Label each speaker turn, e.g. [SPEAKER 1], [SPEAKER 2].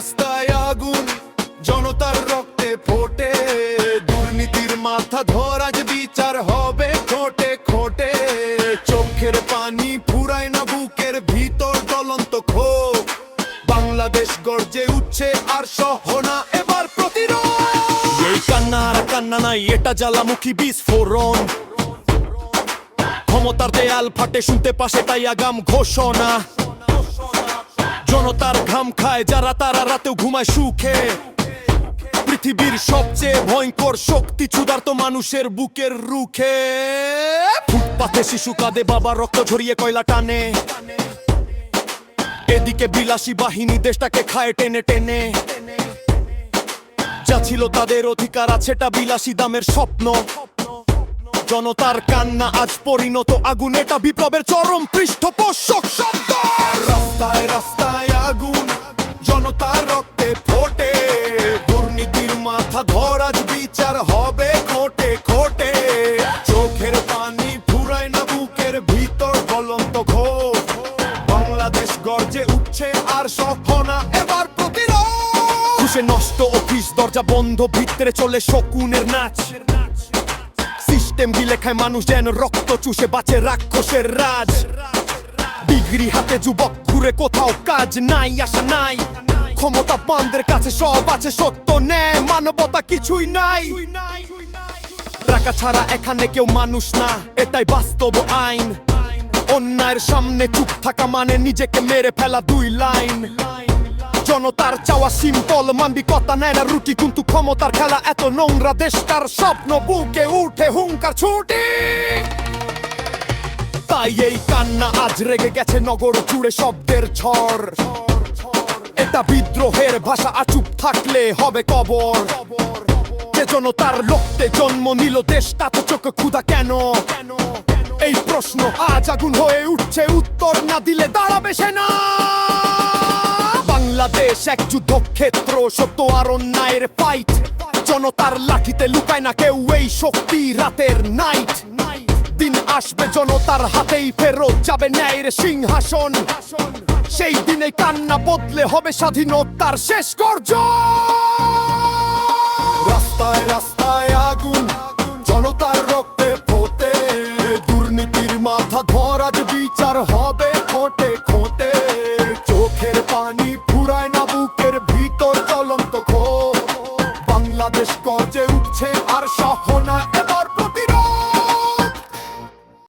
[SPEAKER 1] রাস্তায় আগুন, জনতার রক্তে ফোটে। দুর্নীতির মাথা ধরা যে বিচার হবে খোটে খোটে চোখের পানি ফুরায় না, বুকের ভিতর জ্বলন্ত ক্ষোভ। বাংলাদেশ গর্জে উঠছে আর সহনা এবার প্রতিরোধ।
[SPEAKER 2] কান্না আর কান্না নাই, এটা জ্বালামুখী বিস্ফোরণ। ক্ষমতার দেয়াল ফাটে, শুনতে পাশে তাই আগাম ঘোষণা। জনতার ঘাম খায়, যারা তারা রাতেও ঘুমায় সুখে। পৃথিবীর সবচেয়ে ভয়ঙ্কর শক্তি ক্ষুধার্ত মানুষের বুকের রুখে। ফুটপাথে শিশু কাঁদে বাবা রক্ত ঝরিয়ে কয়লা টানে। এদিকে বিলাসী বাহিনী দেশটাকে খায় টেনে টেনে। যা ছিল তাদের অধিকার আছেটা বিলাসী দামের স্বপ্ন। জনতার কান্না আজ পরিণত, আগুন এটা বিপ্লবের চরম পৃষ্ঠপোষক
[SPEAKER 1] উঠছে আর সফনা এবার প্রতিরোধ।
[SPEAKER 2] নষ্ট অফিস, দরজা বন্ধ, ভিতরে চলে শকুনের নাচ। সিস্টেম গিলে মানুষ যেন রক্ত চুষে বাঁচে রাক্ষসের রাজ। ডিগ্রি হাতে যুবক, ঘুরে কোথাও কাজ নাই, আশা নাই। ক্ষমতা পানদের কাছে সব আছে, সত্য ন্যায়, মানবতা কিছুই নাই। টাকা ছাড়া এখানে কেউ মানুষ না, এটাই বাস্তব আইন। অন্যায়ের সামনে চুপ থাকা মানে নিজেকে মেরে ফেলা দুই লাইন। জনতার চাওয়া সিম্পল মান্বিকতা নেয় না রুটি, কিন্তু ক্ষমতার খেলা এত নোংরা, দেশটার স্বপ্ন বুকে উঠে হুঙ্কার ছুটি। তাই এই কান্না আজ রেগে গেছে নগর জুড়ে শব্দের ঝড়। এটা বিদ্রোহের ভাষা আচুপ থাকলে হবে কবর। যে জনতার লক্ষ্যে জন্ম নিল দেশটা, তো চোখে ক্ষুধা কেন? প্রশ্ন। আজ আগুন হয়ে উঠছে, উত্তর না দিলে দাঁড়াবে সে না। বাংলাদেশ এক যুদ্ধক্ষেত্র, সত্য আর অন্যায়ের ফাইট জনতার লাঠিতে লুকায় না কেউ এই শক্তি রাতের নাইট দিন আসবে, জনতার হাতেই ফেরত যাবে ন্যায়ের সিংহাসন। সেই দিনে কান্না বদলে হবে স্বাধীনতার শেষ গর্জন।
[SPEAKER 1] মাথা ধর বিচার হবে খোঁটে খোঁটে চোখের পানি ফুরায় না, বুকের ভিতর চলন্ত খো বাংলাদেশ গজে উঠছে আর সহনা